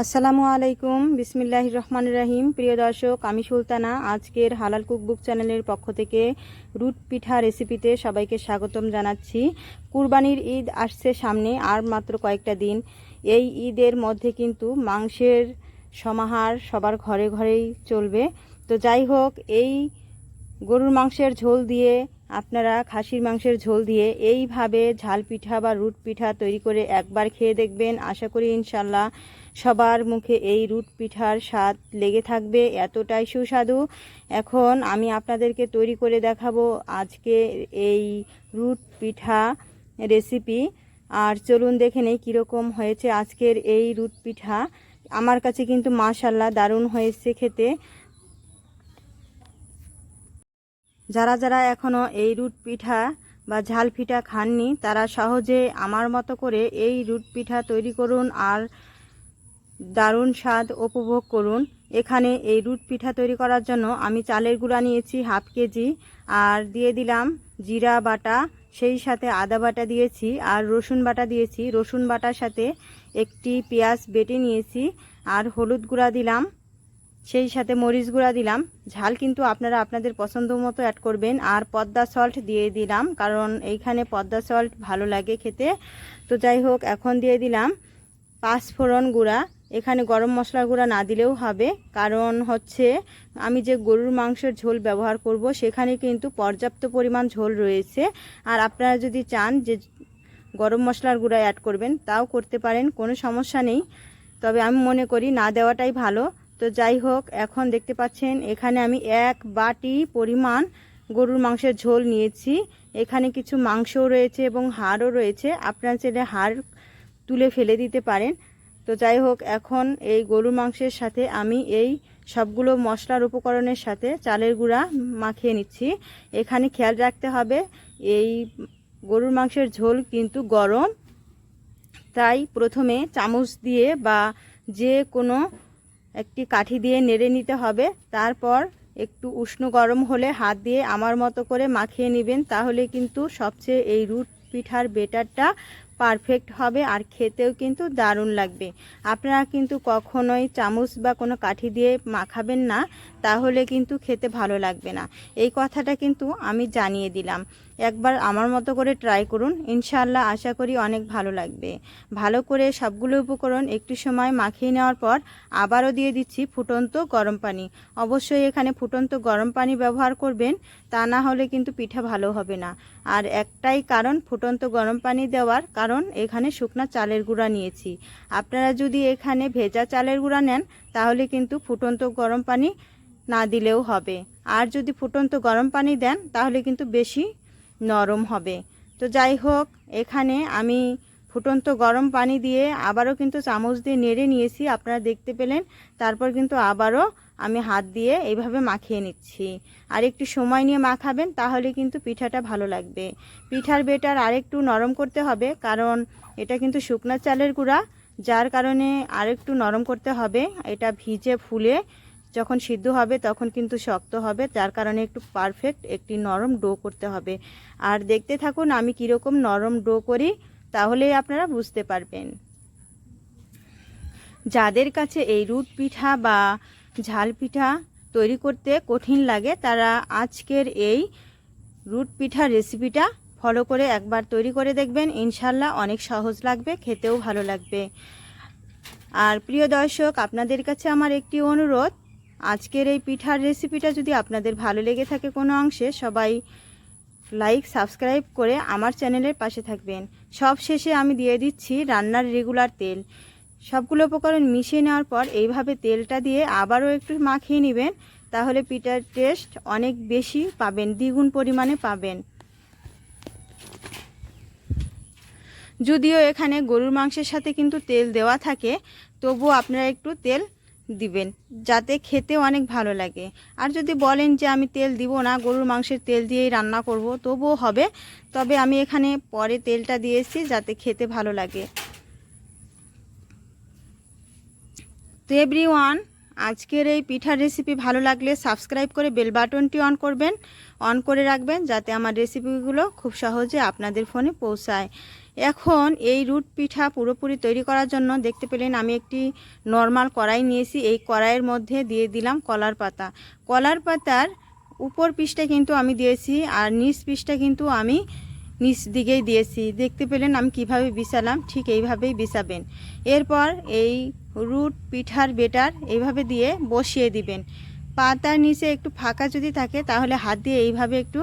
আসসালামু আলাইকুম বিসমিল্লাহ রহমান রাহিম। প্রিয় দর্শক, আমি সুলতানা। আজকের হালাল কুকবুক চ্যানেলের পক্ষ থেকে রুট পিঠা রেসিপিতে সবাইকে স্বাগতম জানাচ্ছি। কুরবানির ঈদ আসছে সামনে আর মাত্র কয়েকটা দিন। এই ঈদের মধ্যে কিন্তু মাংসের সমাহার সবার ঘরে ঘরেই চলবে। তো যাই হোক, এই গরুর মাংসের ঝোল দিয়ে আপনারা খাসির মাংসের ঝোল দিয়ে এইভাবে ঝাল পিঠা বা রুট পিঠা তৈরি করে একবার খেয়ে দেখবেন। আশা করি ইনশাল্লাহ সবার মুখে এই রুট পিঠার স্বাদ লেগে থাকবে, এতটাই সুস্বাদু। এখন আমি আপনাদেরকে তৈরি করে দেখাবো আজকে এই রুট পিঠা রেসিপি। আর চলুন দেখে নেই কীরকম হয়েছে আজকের এই রুট পিঠা। আমার কাছে কিন্তু মাশাল্লাহ দারুণ হয়েছে খেতে। যারা যারা এখনও এই রুট পিঠা বা ঝাল পিঠা খাননি, তারা সহজে আমার মতো করে এই রুট পিঠা তৈরি করুন আর দারুণ স্বাদ উপভোগ করুন। এখানে এই রুট পিঠা তৈরি করার জন্য আমি চালের গুঁড়া নিয়েছি হাফ কেজি আর দিয়ে দিলাম জিরা বাটা, সেই সাথে আদা বাটা দিয়েছি আর রসুন বাটা দিয়েছি। রসুন বাটার সাথে একটি পেঁয়াজ বেটে নিয়েছি আর হলুদ গুঁড়া দিলাম। সেই সাথে মরিচ গুঁড়া দিলাম। ঝাল কিন্তু আপনারা আপনাদের পছন্দ মতো অ্যাড করবেন। আর পদ্মা সল্ট দিয়ে দিলাম, কারণ এইখানে পদ্মা সল্ট ভালো লাগে খেতে। তো যাই হোক, এখন দিয়ে দিলাম পাঁচফোড়ন গুঁড়া। এখানে গরম মশলার গুঁড়া না দিলেও হবে, কারণ হচ্ছে আমি যে গরুর মাংসের ঝোল ব্যবহার করব, সেখানে কিন্তু পর্যাপ্ত পরিমাণ ঝোল রয়েছে। আর আপনারা যদি চান যে গরম মশলার গুঁড়া অ্যাড করবেন, তাও করতে পারেন, কোনো সমস্যা নেই। তবে আমি মনে করি না দেওয়াটাই ভালো। তো যাই হোক, এখন দেখতে পাচ্ছেন এখানে আমি এক বাটি পরিমাণ গরুর মাংসের ঝোল নিয়েছি। এখানে কিছু মাংসও রয়েছে এবং হাড়ও রয়েছে। আপনার চাইলে হাড় তুলে ফেলে দিতে পারেন। তো যাই হোক, এখন এই গরুর মাংসের সাথে আমি এই সবগুলো মশলার উপকরণের সাথে চালের গুঁড়া মাখিয়ে নিচ্ছি। এখানে খেয়াল রাখতে হবে, এই গরুর মাংসের ঝোল কিন্তু গরম। তাই প্রথমে চামচ দিয়ে বা যে কোনো একটি কাঠি দিয়ে নেড়ে নিতে হবে। তারপর একটু উষ্ণ গরম হলে হাত দিয়ে আমার মতো করে মাখিয়ে নেবেন, তাহলে কিন্তু সবচেয়ে এই রুট পিঠার বেটারটা পারফেক্ট হবে আর খেতেও কিন্তু দারুণ লাগবে। আপনারা কিন্তু কখনোই চামচ বা কোনো কাঠি দিয়ে মাখাবেন না, তাহলে কিন্তু খেতে ভালো লাগবে না। এই কথাটা কিন্তু আমি জানিয়ে দিলাম। একবার আমার মতো করে ট্রাই করুন ইনশাল্লাহ আশা করি অনেক ভালো লাগবে। ভালো করে সবগুলো উপকরণ একটু সময় মাখিয়ে নেওয়ার পর আবারও দিয়ে দিচ্ছি ফুটন্ত গরম পানি। অবশ্যই এখানে ফুটন্ত গরম পানি ব্যবহার করবেন, তা না হলে কিন্তু পিঠা ভালো হবে না। আর একটাই কারণ, ফুটন্ত গরম পানি দেওয়ার কারণ এখানে শুকনা চালের গুঁড়া নিয়েছি। আপনারা যদি এখানে ভেজা চালের গুঁড়া নেন, তাহলে কিন্তু ফুটন্ত গরম পানি না দিলেও হবে। আর যদি ফুটন্ত গরম পানি দেন, তাহলে কিন্তু বেশি নরম হবে। তো যাই হোক, এখানে আমি ফুটন্ত গরম পানি দিয়ে আবারও কিন্তু চামচ দিয়ে নেড়ে নিয়েছি, আপনারা দেখতে পেলেন। তারপর কিন্তু আবারও আমি হাত দিয়ে এইভাবে মাখিয়ে নিচ্ছি। আর একটু সময় নিয়ে মাখাবেন, তাহলে কিন্তু পিঠাটা ভালো লাগবে। পিঠার বেটার আরেকটু নরম করতে হবে, কারণ এটা কিন্তু শুকনা চালের গুঁড়া, যার কারণে আরেকটু নরম করতে হবে। এটা ভিজে ফুলে যখন সিদ্ধ হবে তখন কিন্তু শক্ত হবে, যার কারণে একটু পারফেক্ট একটি নরম ডো করতে হবে। আর দেখতে থাকুন আমি কীরকম নরম ডো করি। তাহলেই আপনারা বুঝতে পারবেন। যাদের কাছে এই রুট পিঠা বা ঝাল পিঠা তৈরি করতে কঠিন লাগে, তারা আজকের এই রুট পিঠা রেসিপিটা ফলো করে একবার তৈরি করে দেখবেন। ইনশাল্লাহ অনেক সহজ লাগবে, খেতেও ভালো লাগবে। আর প্রিয় দর্শক, আপনাদের কাছে আমার একটি অনুরোধ, আজকের এই পিঠার রেসিপিটা যদি আপনাদের ভালো লেগে থাকে কোনো অংশে, সবাই লাইক, সাবস্ক্রাইব করে আমার চ্যানেলের পাশে থাকবেন। সব শেষে আমি দিয়ে দিচ্ছি রান্নার রেগুলার তেল। সবগুলো উপকরণ মিশিয়ে নেওয়ার পর এইভাবে তেলটা দিয়ে আবারও একটু মাখিয়ে নেবেন। তাহলে পিঠার টেস্ট অনেক বেশি পাবেন, দ্বিগুণ পরিমাণে পাবেন। যদিও এখানে গরুর মাংসের সাথে কিন্তু তেল দেওয়া থাকে, তবুও আপনারা একটু তেল দিবেন, যাতে খেতে অনেক ভালো লাগে। আর যদি বলেন যে আমি তেল দিব না, গরুর মাংসের তেল দিয়েই রান্না করব, তবুও হবে। তবে আমি এখানে পরে তেলটা দিয়েছি যাতে খেতে ভালো লাগে। তো এভরি ওয়ান আজকের এই পিঠার রেসিপি ভালো লাগলে সাবস্ক্রাইব করে বেল বাটনটি অন করবেন। অন করে রাখবেন যাতে আমার রেসিপিগুলো খুব সহজে আপনাদের ফোনে পৌঁছায়। এখন এই রুট পিঠা পুরোপুরি তৈরি করার জন্য দেখতে পেলেন আমি একটি নর্মাল কড়াই নিয়েছি। এই কড়াইয়ের মধ্যে দিয়ে দিলাম কলার পাতা। কলার পাতার উপর পিসটা কিন্তু আমি দিয়েছি আর নিচ পিসটা কিন্তু আমি নিচ দিকেই দিয়েছি। দেখতে পেলেন আমি কীভাবে বিছালাম, ঠিক এইভাবেই বিছাবেন। এরপর এই রুট পিঠার বেটার এইভাবে দিয়ে বসিয়ে দিবেন। পাতার নিচে একটু ফাঁকা যদি থাকে তাহলে হাত দিয়ে এইভাবে একটু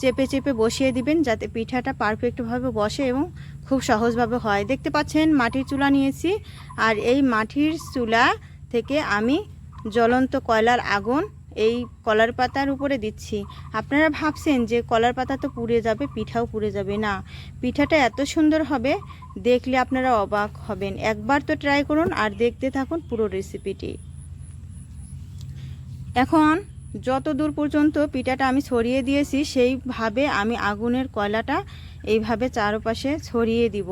চেপে চেপে বসিয়ে দিবেন যাতে পিঠাটা পারফেক্টভাবে বসে এবং খুব সহজভাবে হয়। দেখতে পাচ্ছেন, মাটির চুলা নিয়েছি। আর এই মাটির চুলা থেকে আমি জ্বলন্ত কয়লার আগুন এই কলার পাতার উপরে দিচ্ছি। আপনারা ভাবছেন যে কলার পাতা তো পুড়ে যাবে, পিঠাও পুড়ে যাবে। না, পিঠাটা এত সুন্দর হবে, দেখলে আপনারা অবাক হবেন। একবার তো ট্রাই করুন আর দেখতে থাকুন পুরো রেসিপিটি এখন যত দূর পর্যন্ত পিঠাটা আমি ছড়িয়ে দিয়েছি, সেইভাবে আমি আগুনের কয়লাটা এইভাবে চারপাশে ছড়িয়ে দিব।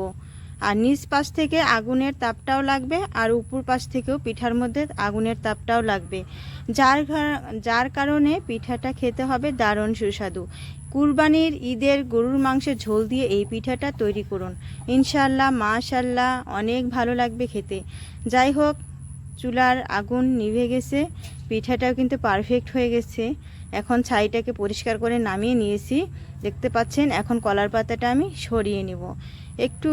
আর নিচ পাশ থেকে আগুনের তাপটাও লাগবে, আর উপর পাশ থেকেও পিঠার মধ্যে আগুনের তাপটাও লাগবে। যার যার কারণে পিঠাটা খেতে হবে দারুণ সুস্বাদু। কুরবানির ঈদের গরুর মাংসের ঝোল দিয়ে এই পিঠাটা তৈরি করুন। ইনশাল্লাহ মাশাল্লাহ অনেক ভালো লাগবে খেতে। যাই হোক চুলার আগুন নিভে গেছে, পিঠাটাও কিন্তু পারফেক্ট হয়ে গেছে। এখন ছাইটাকে পরিষ্কার করে নামিয়ে নিয়েছি। দেখতে পাচ্ছেন, এখন কলার পাতাটা আমি সরিয়ে নিব। একটু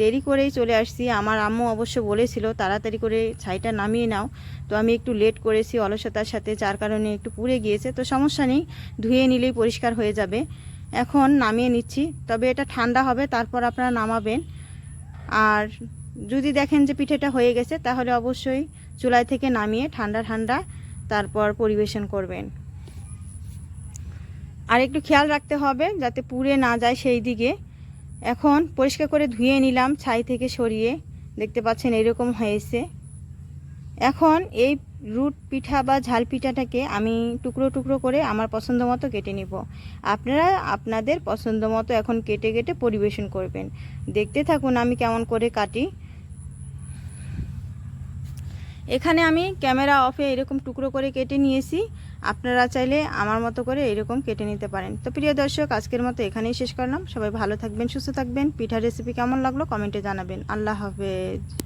দেরি করেই চলে আসছি। আমার আম্মু অবশ্য বলেছিল, তাড়াতাড়ি করে ছাইটা নামিয়ে নাও। তো আমি একটু লেট করেছি অলসতার সাথে, যার কারণে একটু পুড়ে গিয়েছে। তো সমস্যা নেই, ধুয়ে নিলেই পরিষ্কার হয়ে যাবে। এখন নামিয়ে নিচ্ছি, তবে এটা ঠান্ডা হবে, তারপর আপনারা নামাবেন। আর যদি দেখেন যে পিঠেটা হয়ে গেছে, তাহলে অবশ্যই চুলায় থেকে নামিয়ে ঠান্ডা ঠান্ডা তারপর পরিবেশন করবেন। আর একটু খেয়াল রাখতে হবে যাতে পুড়ে না যায় সেই দিকে। এখন পরিষ্কার করে ধুয়ে নিলাম, ছাই থেকে সরিয়ে। দেখতে পাচ্ছেন এরকম হয়েছে। এখন এই রুট পিঠা বা ঝাল পিঠাটাকে আমি টুকরো টুকরো করে আমার পছন্দ মতো কেটে নিব। আপনারা আপনাদের পছন্দ মতো এখন কেটে কেটে পরিবেশন করবেন। দেখতে থাকুন আমি কেমন করে কাটি। এখানে আমি ক্যামেরা অফে এরকম টুকরো করে কেটে নিয়েছি। আপনারা চাইলে আমার মতো করে এরকম কেটে নিতে পারেন। তো প্রিয় দর্শক, আজকের মতো এখানেই শেষ করলাম। সবাই ভালো থাকবেন, সুস্থ থাকবেন। পিঠার রেসিপি কেমন লাগল কমেন্টে জানাবেন। আল্লাহ হাফেজ।